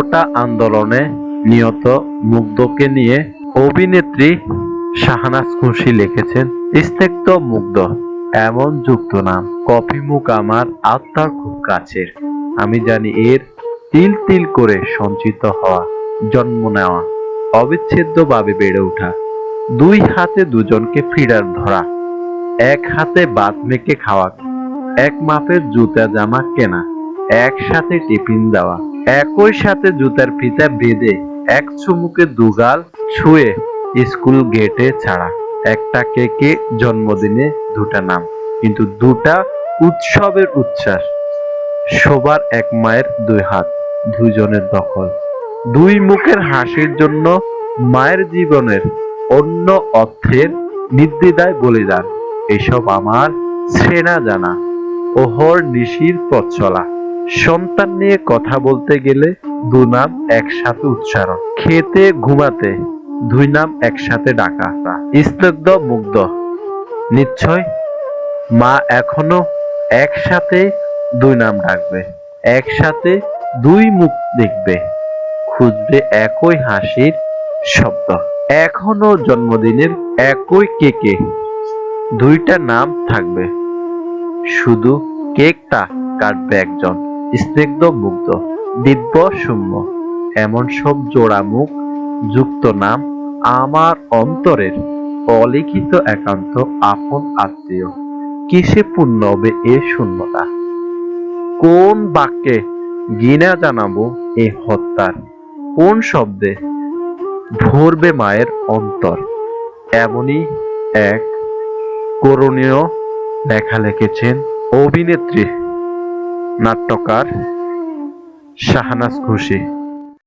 কোটা আন্দোলনে নিহত মুগ্ধকে নিয়ে অভিনেত্রী শাহানাজ খুশি লিখেছেন স্নিগ্ধ মুগ্ধ, এমন যুক্ত নাম কফি মুখ আমার আত্মার খুব কাছের। আমি জানি এর তিল তিল করে সঞ্চিত হওয়া, জন্ম নেওয়া অবিচ্ছেদ্যভাবে বেড়ে ওঠা। দুই হাতে দুজনকে ফিডার ধরা, এক হাতে বাত মেখে খাওয়া, এক মাপের জুতা জামা কেনা, একসাথে টিফিন দেওয়া একই সাথে জুতার ফিতা বেঁধে এক চুমুকে দুগাল ছুঁয়ে স্কুল গেটে ছাড়া। একটা কেকে জন্মদিনে দুটা নাম, কিন্তু দুটা উৎসবের উচ্ছ্বাস। সবার এক মায়ের দুই হাত, দুজনের দখল। দুই মুখের হাসির জন্য মায়ের জীবনের অন্য অর্থের নির্দ্বিধায় বলিদান। এসব আমার সেনা জানা, ওহর নিশির পথ চলা। সন্তান নিয়ে কথা বলতে গেলে দু নাম একসাথে উচ্চারণ। খেতে, ঘুমাতে, দুই নাম একসাথে ডাকা। স্নিগ্ধ, মুগ্ধ। নিশ্চয়, মা এখনও একসাথে দুই নাম ডাকবে। একসাথে দুই মুখ দেখবে। খুঁজবে একই হাসির শব্দ। এখনও জন্মদিনের একই কেকে দুইটা নাম থাকবে। শুধু কেকটা কাটবে একজন। স্নিগ্ধ মুগ্ধ, দিব্য শূন্য এমন সব জোড়া মুখ যুক্ত নাম আমার অন্তরের অলিখিত একান্ত আপন আত্মীয়। কিসে পূর্ণ হবে এ শূন্যতা? কোন বাক্যে গিনা জানাব এ হত্যার? কোন শব্দে ভরবে মায়ের অন্তর? এমনই এক করণীয় লেখা লিখেছেন অভিনেত্রী নাট্যকার শাহনাজ খুশি